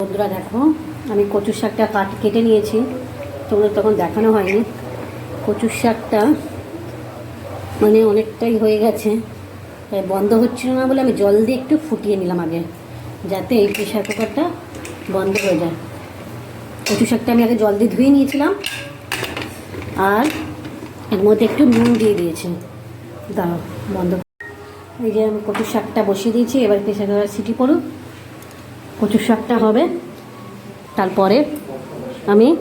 বন্ধুরা দেখো, আমি কচু শাকটা কাট কেটে নিয়েছি। তোমরা তখন দেখানো হয়নি। কচুর শাকটা মানে অনেকটাই হয়ে গেছে। তাই বন্ধ হচ্ছিল না বলে আমি জল দিয়ে একটু ফুটিয়ে নিলাম আগে, যাতে এই প্রেশার কুকারটা বন্ধ হয়ে যায়। কচু শাকটা আমি আগে জল দিয়ে ধুয়ে নিয়েছিলাম। আর এর মধ্যে একটু নুন দিয়ে দিয়েছি। দাঁড়াও, বন্ধ। এই যে আমি কচু শাকটা বসিয়ে দিয়েছি, এবার প্রেশার কুকার সিটি পড়ুক। কচুর শাকটা হবে। তারপরে আমি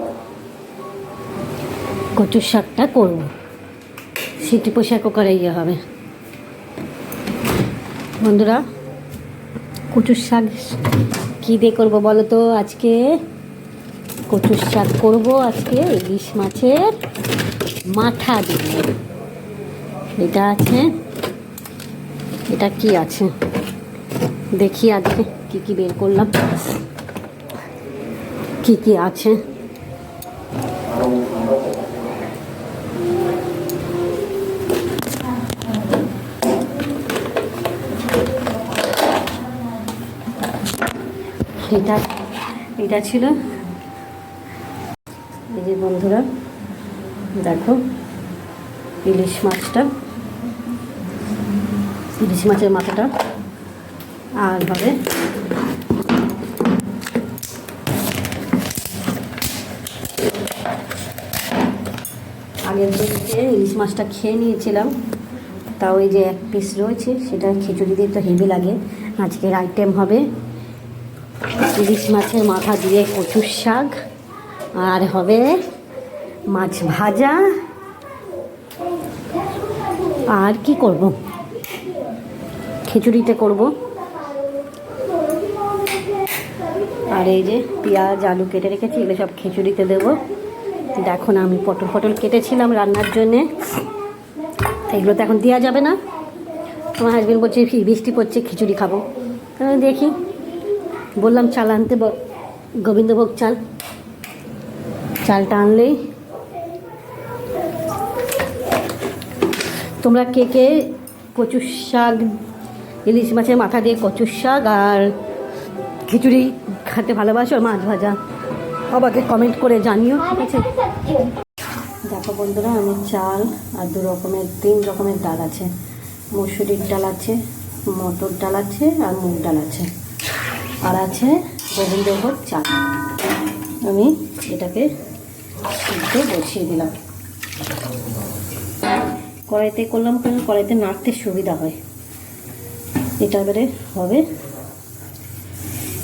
কচুর শাকটা করব। সিটি প্রেশার কুকারে ইয়ে হবে। বন্ধুরা, কচুর শাক কী দিয়ে করব বলো তো? আজকে কচুর শাক করব আজকে ইলিশ মাছের মাথা দিয়ে। এটা আছে। এটা কি আছে? দেখি আজকে। কি কি বের করলাম? কি কি আছে? এটা এটা ছিল। এই যে বন্ধুরা, দেখো, ইলিশ মাছটা। ইলিশ মাছের মাথাটা। আর হবে আগের দিনকে ইলিশ মাছটা খেয়ে নিয়েছিলাম। তাও এই যে এক পিস রয়েছে, সেটা খিচুড়ি দিয়ে তো হেভি লাগে। আজকের আইটেম হবে ইলিশ মাছের মাথা দিয়ে কচুর শাক, আর হবে মাছ ভাজা। আর কি করব? খিচুড়িতে করব। আর এই যে পেঁয়াজ, আলু কেটে রেখেছি, এগুলো সব খিচুড়িতে দেবো। দেখো না আমি পটল ফটল কেটেছিলাম রান্নার জন্যে। এগুলো তো এখন দেওয়া যাবে না। আমার হাজবেন্ড বলছে "ফি, বৃষ্টি পড়ছে খিচুড়ি খাব। আমি দেখি বললাম চাল আনতে গোবিন্দভোগ চাল। চালটা আনলেই। তোমরা কে কে কচুর শাক ইলিশ মাছের মাথা দিয়ে কচুর শাক আর খিচুড়ি খেতে ভালোবাসো আর মাছ ভাজা। আমাকে কমেন্ট করে জানিও, ঠিক আছে? দেখো বন্ধুরা আমি চাল আর দু রকমের, তিন রকমের ডাল আছে। মসুরির ডাল আছে, মটর ডাল আছে আর মুগ ডাল আছে। আর আছে গোবিন্দভোগ চাল। আমি এটাকে সিদ্ধ বসিয়ে দিলাম। কড়াইতে করলাম কেন কড়াইতে নাড়তে সুবিধা হয়। এটা এবারে হবে,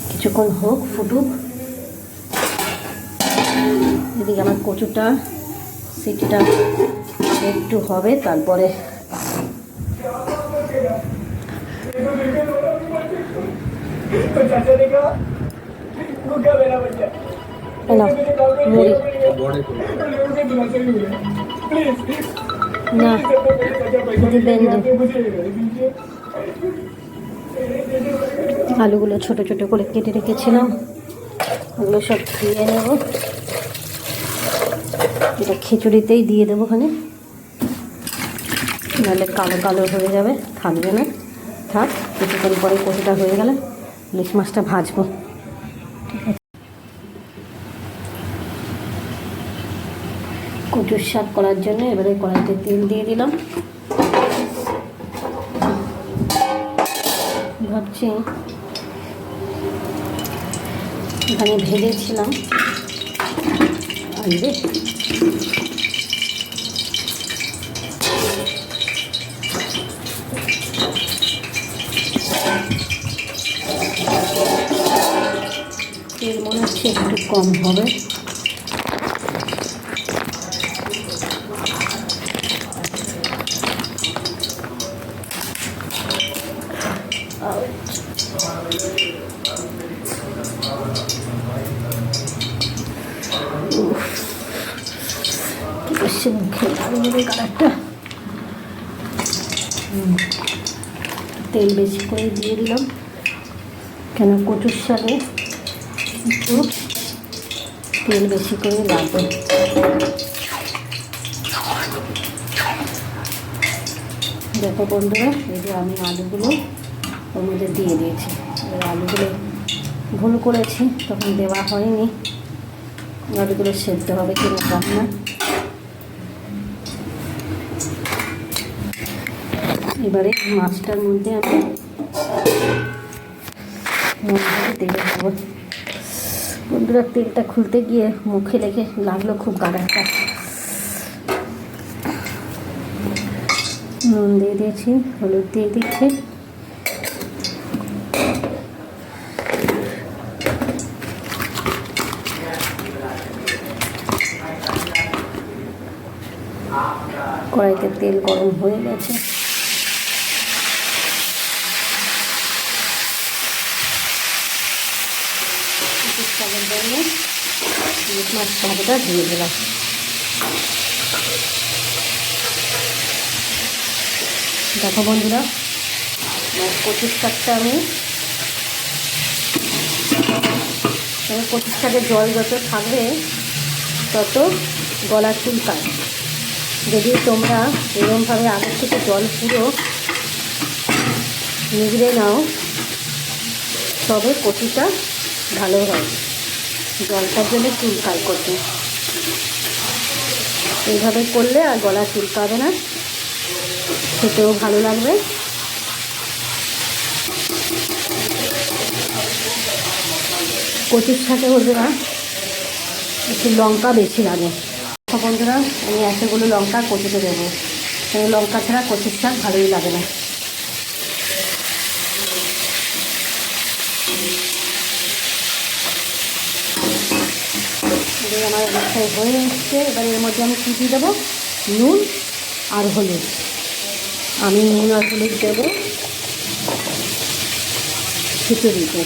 কিছুক্ষণ হোক ফুটুক। এদিকে আমার কচুটা, সিটটা একটু হবে, তারপরে না আলুগুলো ছোট ছোট করে কেটে রেখেছিলাম। ওগুলো সব খেয়ে নেব। এটা খিচুড়িতেই দিয়ে দেবো ওখানে। নাহলে কালো কালো হয়ে যাবে, থাকবে না। থাক, কিছুক্ষণ পরে কষিটা হয়ে গেলে ইলিশ মাছটা ভাজবো। ঠিক আছে। কচুর শাক করার জন্য এবারে কড়াইতে তেল দিয়ে দিলাম। ভাবছি এখানে ভেজেছিলাম। আলু। তেল মনে হচ্ছে একটু কম হবে এসে মুখে লাগবে কালারটা হুম। তেল বেশি করে দিয়ে দিলাম। কেন কচুর শাকে একটু তেল বেশি করে লাগবে। দেখো বন্ধুরা, এই যে আমি আলুগুলো ওর মধ্যে দিয়ে দিয়েছি। এবার আলুগুলো ভুল করেছি, তখন দেওয়া হয়নি। আলুগুলো সেদ্ধ হবে কিনা না। এবারে মাছটার মধ্যে আমি তেল বন্ধুরা, তেলটা খুলতে গিয়ে মুখে লেগে লাগল খুব গাড়াটা নুন দিয়ে দিয়েছি, হলুদ দিয়ে দিচ্ছি। কড়াইতে তেল গরম হয়ে গেছে শাকের জন্য মাছ দিয়ে দিলাম। দেখো বন্ধুরা আমার কচুর আমি তবে কচুর জল যত থাকবে, তত গলা চুলকায় যদি তোমরা এরকমভাবে আগের থেকে জল পুরো নিগড়ে নাও, তবে কচুটা ভালো হয় জলটার জন্য চুলকায় কচু এইভাবে করলে আর গলা চুলকাবে না। খেতেও ভালো লাগবে। কচুর সাথে বন্ধুরা একটু লঙ্কা বেশি লাগে। বন্ধুরা, আমি এতগুলো লঙ্কা কচুতে দেবো। লঙ্কা ছাড়া কচুর শাক ভালোই লাগে না। এবার আমার অনেকটাই হয়ে এসছে, এবার এর মধ্যে আমি কী দেবো? নুন আর হলুদ। আমি নুন আর হলুদ দেবো। খিচুড়িতে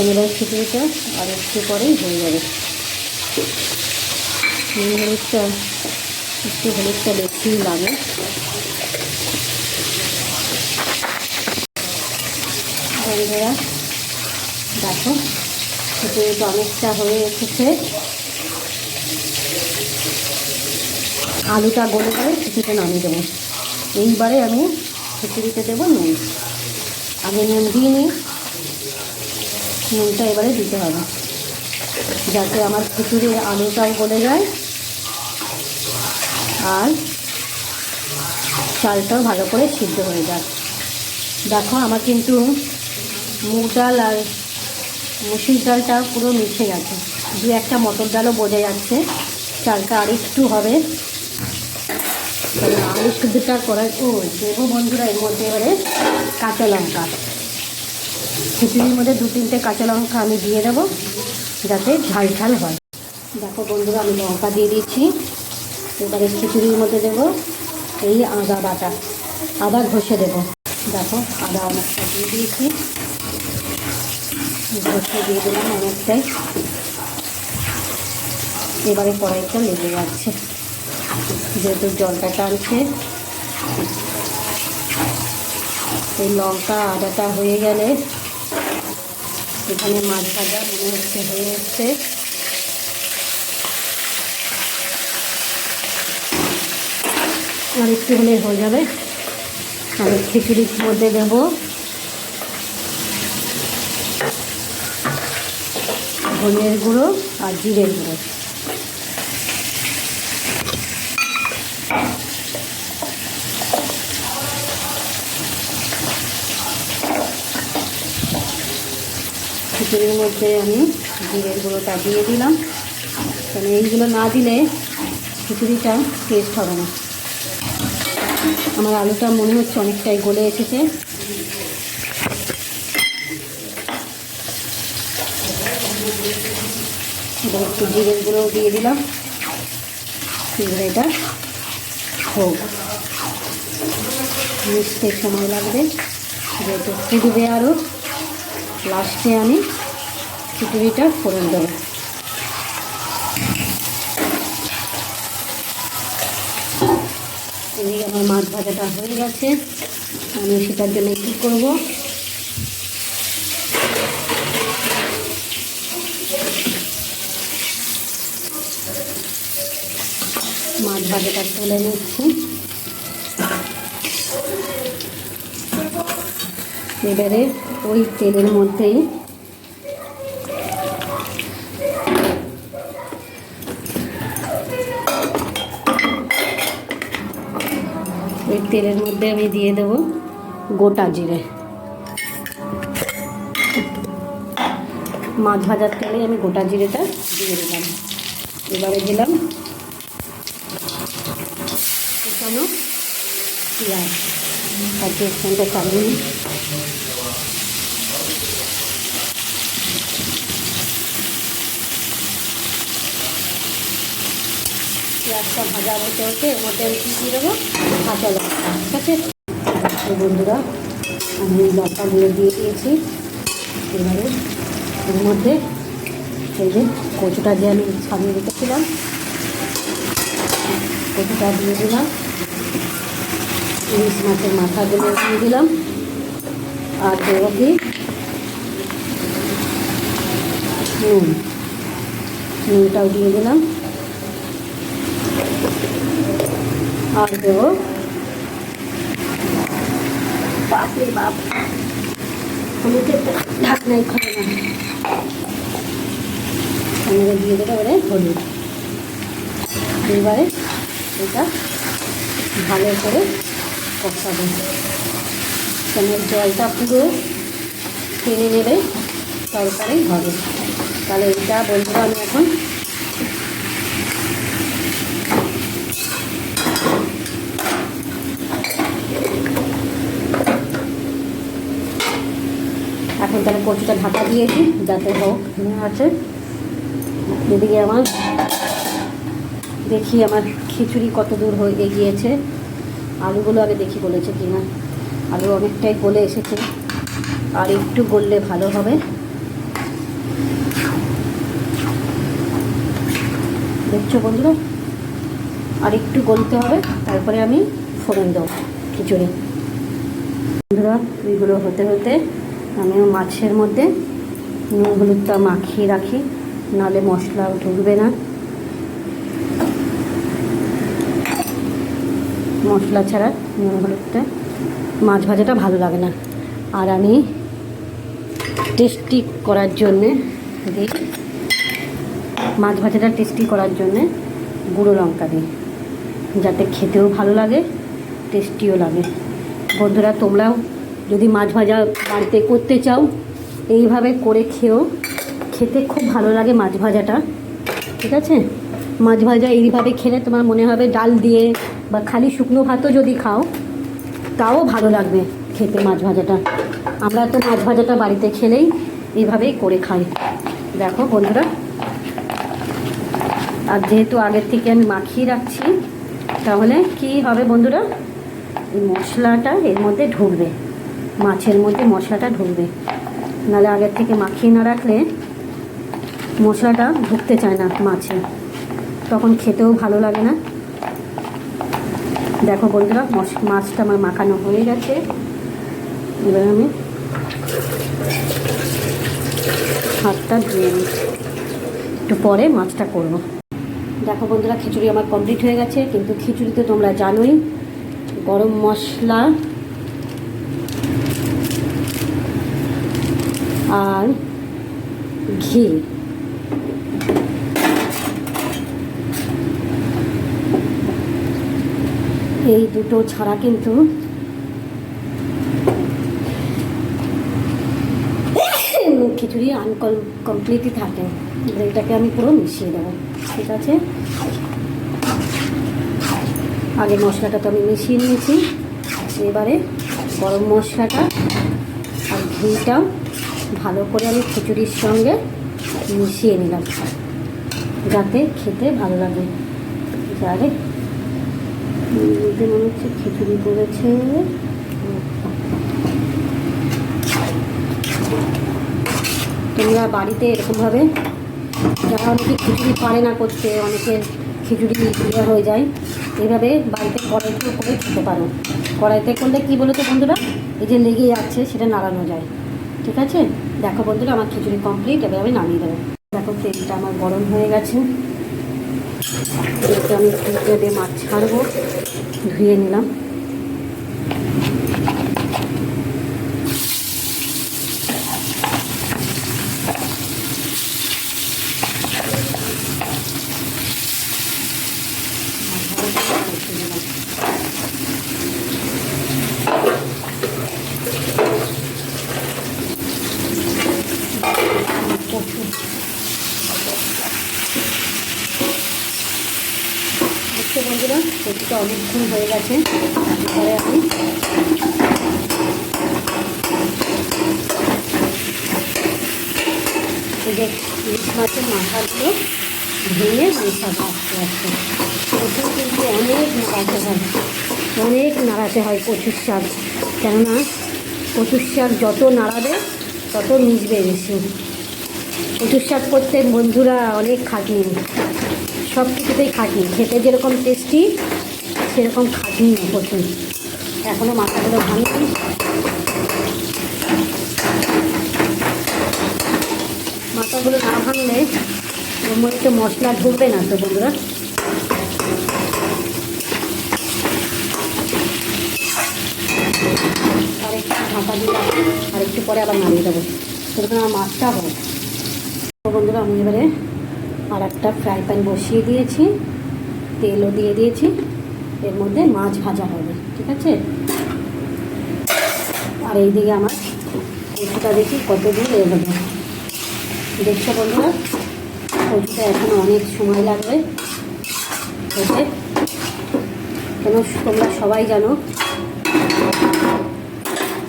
এবার খিচুড়িটা আর একটু পরেই হয়ে যাবে। নুন, হলুদটা, একটু হলুদটা বেশি লাগে। বন্ধুরা, দেখো। খিচুড়িটা অনেকটা হয়ে এসেছে। আলুটা গলে গেলে খিচুড়িটা নামিয়ে দেবো। এইবারে আমি খিচুড়িতে দেবো নুন। আগে নুন দিয়ে নিই। নুনটা এবারে দিতে হবে। যাতে আমার খিচুড়ির আলুটাও গলে যায়। আর চালটাও ভালো করে সিদ্ধ হয়ে যায়। দেখো আমার কিন্তু মুগ ডাল আর মুসুর ডালটা পুরো মিশে গেছে। দু একটা মটর ডালও বোঝা যাচ্ছে, চালটা আর একটু হবে। আলু সিদ্ধটা করার ও, দেবো বন্ধুরা, এর মধ্যে এবারে কাঁচা লঙ্কা। খিচুড়ির মধ্যে দু তিনটে কাঁচা লঙ্কা আমি দিয়ে দেবো, যাতে ঝাল ঝাল হয়। দেখো বন্ধুরা, আমি লঙ্কা দিয়ে দিচ্ছি। এবারে খিচুড়ির মধ্যে দেবো এই আদা বাটা। আদা ঘষে দেবো। দেখো, আদা অনেকটা দিয়ে দিয়েছি। এবারে কড়াইটা লেগে যাচ্ছে। যেহেতু জলটা টানছে, এই লঙ্কা আদাটা হয়ে গেলে এখানে মাছ ভাজা মনে হচ্ছে হয়ে যাচ্ছে আর একটু হলে হয়ে যাবে। আমি খিচুড়ির মধ্যে দেবো। ধনের গুঁড়ো আর জিরের গুঁড়ো। খিচুড়ির মধ্যে আমি জিরের গুঁড়োটা দিয়ে দিলাম। কারণ এইগুলো না দিলে খিচুড়িটা টেস্ট হবে না। আমার আলুটা মনে হচ্ছে অনেকটাই গলে এসেছে। এবার একটু জিরের গুঁড়ো দিয়ে দিলাম। এবার এটা হোক। মিশতে সময় লাগবে। যেহেতু ফুটবে আরও লাস্টে আমি খিচুড়িটা ফোড়ন দেবো। এই আমার মাছ ভাজাটা হয়ে গেছে। আমি সেটার জন্য কী করব মাছ ভাজাটা তুলে নিচ্ছি। এবারে ওই তেলের মধ্যেই ওই তেলের মধ্যে আমি দিয়ে দেবো গোটা জিরে। মাছ ভাজার তেলে আমি গোটা জিরেটা দিয়ে দিলাম। এবারে দিলাম কুচানো পেঁয়াজ আর পেঁয়াজটা চালিয়ে নিই। পেঁয়াজটা ভাজা হতে হতে এর মধ্যে আমি কী দিয়ে দেবো? কাঁচা লঙ্কা। ঠিক আছে? বন্ধুরা, আমি লঙ্কাগুলো দিয়ে দিয়েছি। এবারে এর মধ্যে এই যে কচুটা যে আমি ছাড়িয়ে রেখেছিলাম, কচুটা দিয়ে দিলাম। ইলিশ মাছের মাথাগুলো দিয়ে দিলাম। আর দেবো নুন। নুনটাও দিয়ে দিলাম। আর দেবো দিয়ে হলুদ। এটা ভালো করে কষাবো। কেন জলটা পুরো টেনে নেবে, তরকারি হবে। তাহলে এটা বলব আমি এখন এখন তাহলে কচুটা ঢাকা দিয়েছি, যাতে হোক আছে? এদিকে আমার, দেখি আমার খিচুড়ি কত দূর হয়ে এগিয়েছে। আলুগুলো আগে দেখি বলেছে কি না আলু অনেকটাই গলে এসেছে। আর একটু গললে ভালো হবে। দেখছ বন্ধুরা? আর একটু গলতে হবে, তারপরে আমি ফোড়ন দেবো খিচুড়ি। বন্ধুরা এইগুলো হতে হতে আমিও মাছের মধ্যে নুন হলুদটা মাখিয়ে রাখি, নাহলে মশলা ঢুকবে না। মশলা ছাড়া নুন, হলুদটা। মাছ ভাজাটা ভালো লাগে না। আর আমি টেস্টি করার জন্যে দিই। মাছ ভাজাটা টেস্টি করার জন্যে গুঁড়ো লঙ্কা দিই। যাতে খেতেও ভালো লাগে টেস্টিও লাগে। বন্ধুরা, তোমরাও যদি মাছ ভাজা বাড়িতে করতে চাও, এইভাবে করে খেও। খেতে খুব ভালো লাগে মাছ ভাজাটা। ঠিক আছে? মাছ ভাজা এইভাবে খেলে তোমার মনে হবে ডাল দিয়ে বা খালি শুকনো ভাতও যদি খাও, তাও ভালো লাগবে খেতে মাছ ভাজাটা। আমরা তো মাছ ভাজাটা বাড়িতে খেলেই এইভাবেই করে খাই। দেখো বন্ধুরা, আর যেহেতু আগের থেকে আমি মাখিয়ে রাখছি, তাহলে কি হবে বন্ধুরা? এই মশলাটা এর মধ্যে ঢুকবে মাছের মধ্যে মশলাটা ঢুকবে নাহলে আগের থেকে মাখিয়ে না রাখলে মশলাটা ঢুকতে চায় না মাছে। তখন খেতেও ভালো লাগে না। দেখো বন্ধুরা মাছটা আমার মাখানো হয়ে গেছে। এবার আমি হাতটা ধুয়ে নিই একটু পরে মাছটা করব। দেখো বন্ধুরা, খিচুড়ি আমার কমপ্লিট হয়ে গেছে, কিন্তু খিচুড়িতে তোমরা জানোই, গরম মশলা আর ঘি। এই দুটো ছাড়া কিন্তু খিচুড়ি আনকল কমপ্লিটই থাকে। এটাকে আমি পুরো মিশিয়ে দেবো। ঠিক আছে? আগে মশলাটা তো আমি মিশিয়ে নিয়েছি। এবারে গরম মশলাটা আর ঘিটাও ভালো করে আমি খিচুড়ির সঙ্গে মিশিয়ে নিলাম, যাতে খেতে ভালো লাগে। যারে মনে হচ্ছে খিচুড়ি করেছে। তোমরা বাড়িতে এরকমভাবে যারা অনেকে খিচুড়ি পারে না করতে, অনেকে খিচুড়ি ইয়ে হয়ে যায়, এইভাবে বাড়িতে কড়াইতে করে খেতে পারো। কড়াইতে করলে কি বলো তো বন্ধুরা? এই যে লেগে যাচ্ছে, সেটা নাড়ানো যায়। ঠিক আছে? দেখো বন্ধুরা, আমার খিচুড়ি কমপ্লিট এবার আমি নামিয়ে দেবো। দেখো তেলটা আমার গরম হয়ে গেছে। এতে আমি প্লেটে মাছ ছাড়বো ধুয়ে নিলাম। কচুটা অনেকক্ষণ হয়ে গেছে। এবারে আমি ইলিশ মাছের মাথাগুলো ভেঙে মেশাবো আস্তে আস্তে কচু কিন্তু অনেক নাড়াতে হয়। অনেক নাড়াতে হয় কচুর শাক। কেননা কচুর শাক যত নাড়াবে, তত মিশবে বেশি। কচুর শাক করতে বন্ধুরা অনেক খাটনি। সব কিছুতেই খাটনি। খেতে যেরকম টেস্টি সেরকম খাটনি প্রচুর। এখনও মাথাগুলো ভাঙি মাথাগুলো না ভাঙলে ওর মধ্যে মশলা ঢুকবে না তো বন্ধুরা। আর একটু ঢাকা আর একটু পরে আবার নামিয়ে দেবো। সেরকম আমার মাছটা হবে। বন্ধুরা, আমি এবারে আর একটা ফ্রাই প্যান বসিয়ে দিয়েছি। তেলও দিয়ে দিয়েছি। এর মধ্যে মাছ ভাজা হবে, ঠিক আছে? আর এইদিকে আমার কচুটা দেখি কত দূর এগোবে দেখছ বন্ধুরা, কচুটা এখনও অনেক সময় লাগবে। কেন তোমরা সবাই জানো,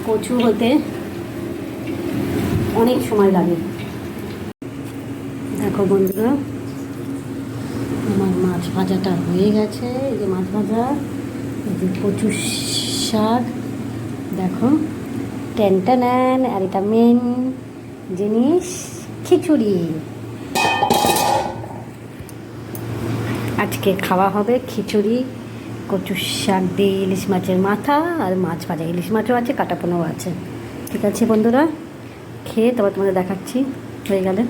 কচু হতে অনেক সময় লাগে। দেখো বন্ধুরা মাছ ভাজাটা হয়ে গেছে। এই যে মাছ ভাজা এই যে কচু শাক, দেখো টেনটা নেন আর এটা মেন জিনিস, খিচুড়ি। আজকে খাওয়া হবে খিচুড়ি কচু শাক দিয়ে ইলিশ মাছের মাথা, আর মাছ ভাজা। ইলিশ মাছও আছে, কাটাপোনাও আছে। ঠিক আছে বন্ধুরা, খেয়ে তারপর তোমাদের দেখাচ্ছি, হয়ে গেলে।